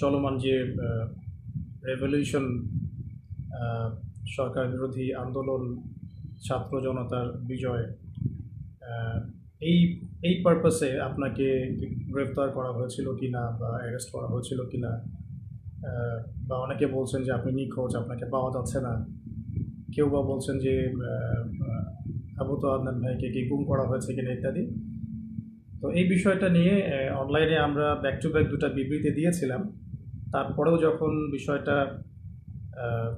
চলমান যে রেভলিউশন সরকার বিরোধী আন্দোলন, ছাত্র জনতার বিজয় এই এই পারপাসে আপনাকে গ্রেফতার করা হয়েছিল কি না বা অ্যারেস্ট করা হয়েছিল কি না বা অনেকে বলছেন যে আপনি নিখোঁজ, আপনাকে পাওয়া যাচ্ছে না। কেউ বা বলছেন যে আবু তো আদনান ভাইকে কি গুম করা হয়েছে কিনা ইত্যাদি। তো এই বিষয়টা নিয়ে অনলাইনে আমরা ব্যাক টু ব্যাক দুটা বিবৃতি দিয়েছিলাম। তারপরেও যখন বিষয়টা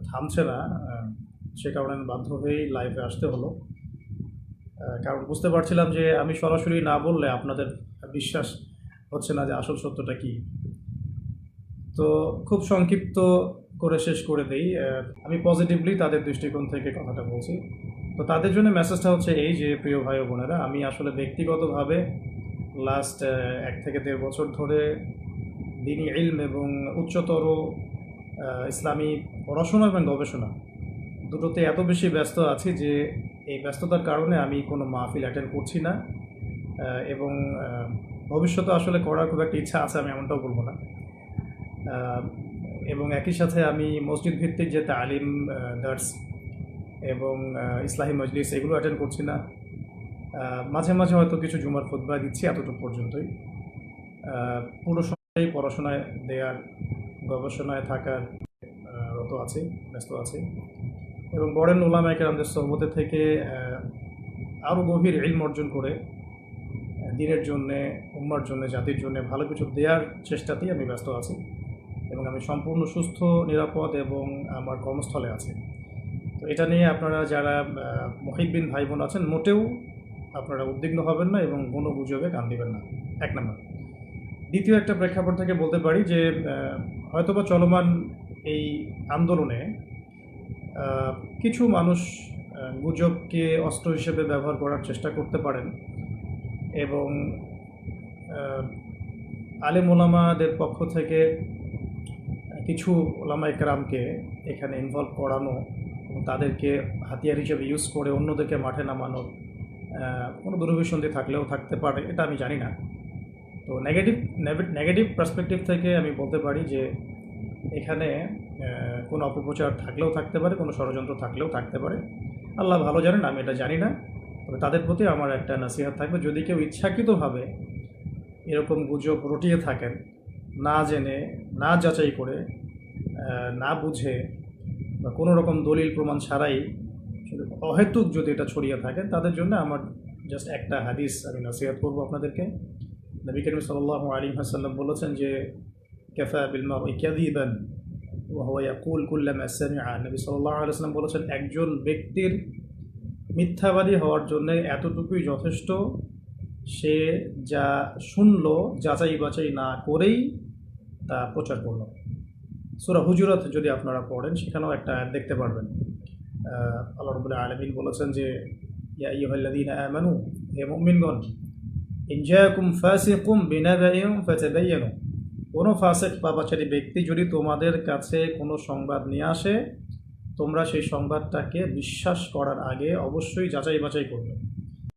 থামছে না সে কারণে বাধ্য হয়েই লাইভে আসতে হলো। কারণ বুঝতে পারছিলাম যে আমি সরাসরি না বললে আপনাদের বিশ্বাস হচ্ছে না যে আসল সত্যটা কী। তো খুব সংক্ষিপ্ত করে শেষ করে দেই। আমি পজিটিভলি তাদের দৃষ্টিকোণ থেকে কথাটা বলছি। তো তাদের জন্য মেসেজটা হচ্ছে এই যে, প্রিয় ভাই বোনেরা, আমি আসলে ব্যক্তিগতভাবে লাস্ট এক থেকে দেড় বছর ধরে দিনী ইলম এবং উচ্চতর ইসলামী পড়াশোনা এবং গবেষণা দুটোতে এত বেশি ব্যস্ত আছি যে এই ব্যস্ততার কারণে আমি কোনো মাহফিল অ্যাটেন্ড করছি না এবং ভবিষ্যতে আসলে করার খুব একটা ইচ্ছা আছে আমি এমনটাও বলব না। এবং একই সাথে আমি মসজিদ ভিত্তিক যে তালিম দার্স এবং আহ, ইসলাহী মজলিস এগুলো অ্যাটেন্ড করছি না। মাঝে মাঝে হয়তো কিছু জুমার খুতবা দিচ্ছি এতটুকু পর্যন্তই। পুরো সময় পড়াশোনায় দেওয়ার গবেষণায় থাকার রত আছে, ব্যস্ত আছে। এবং বড়েন ওলামায়কের আমাদের সহবতে থেকে আরও গভীর ইলম অর্জন করে দিনের জন্যে, উম্মার জন্য, জাতির জন্য ভালো কিছু দেওয়ার চেষ্টাতেই আমি ব্যস্ত আছি এবং আমি সম্পূর্ণ সুস্থ, নিরাপদ এবং আমার কর্মস্থলে আছি। তো এটা নিয়ে আপনারা যারা মহিবিন ভাই বোন আছেন, মোটেও আপনারা উদ্বিগ্ন হবেন না এবং কোনো গুজবে কান দিবেন না। এক নম্বর। দ্বিতীয় একটা প্রেক্ষাপট থেকে বলতে পারি যে হয়তোবা চলমান এই আন্দোলনে কিছু মানুষ গুজবকে অস্ত্র হিসেবে ব্যবহার করার চেষ্টা করতে পারেন এবং আলেম ওলামাদের পক্ষ থেকে কিছু ওলামা একরামকে এখানে ইনভলভ করানো তাদেরকে হাতিয়ার হিসেবে ইউজ করে অন্যদেরকে মাঠে নামানোর কোনো দুরভিসন্ধি থাকলেও থাকতে পারে, এটা আমি জানি না। তো নেগেটিভ নেগেটিভ পার্সপেক্টিভ থেকে আমি বলতে পারি যে এখানে কোনো অপপ্রচার থাকলেও থাকতে পারে, কোনো ষড়যন্ত্র থাকলেও থাকতে পারে। আল্লাহ ভালো জানেন, আমি এটা জানি না। তবে তাদের প্রতি আমার একটা নাসিহাত থাকবে, যদি কেউ ইচ্ছাকৃতভাবে এরকম গুজব রটিয়ে থাকেন, না জেনে, না যাচাই করে না বুঝে বা কোনো রকম দলিল প্রমাণ ছাড়াই অহেতুক যদি এটা ছড়িয়ে থাকে, তাদের জন্য আমার জাস্ট একটা হাদিস আমি নাসিহাত করব আপনাদেরকে। নবী করিম সাল্লাহ আলী হাসাল্লাম বলেছেন যে, কেফা বিলমা ইকাদিবান কুল কুল্লাম সামিআ। নবী সাল্লাহ আলাইসাল্লাম বলেছেন, একজন ব্যক্তির মিথ্যাবাদী হওয়ার জন্য এতটুকুই যথেষ্ট, সে যা শুনল, যাচাই বাছাই না করেই তা প্রচার করল। সুরা হুজুরাত যদি আপনারা পড়েন, সেখানেও একটা দেখতে পারবেন। আল্লাহ রবুল্লাহ আলমিন বলেছেন যে, ইয়া ইয়ুহাল্লাদিন আমানু, হে মুমিনগণ ইনজাকুম ফাসিকুম বিনাবাইম ফাতাবায়ানু কোনো ফাসিক পাপাচারী ব্যক্তি যদি তোমাদের কাছে কোনো সংবাদ নিয়ে আসে, তোমরা সেই সংবাদটাকে বিশ্বাস করার আগে অবশ্যই যাচাই বাছাই করবে।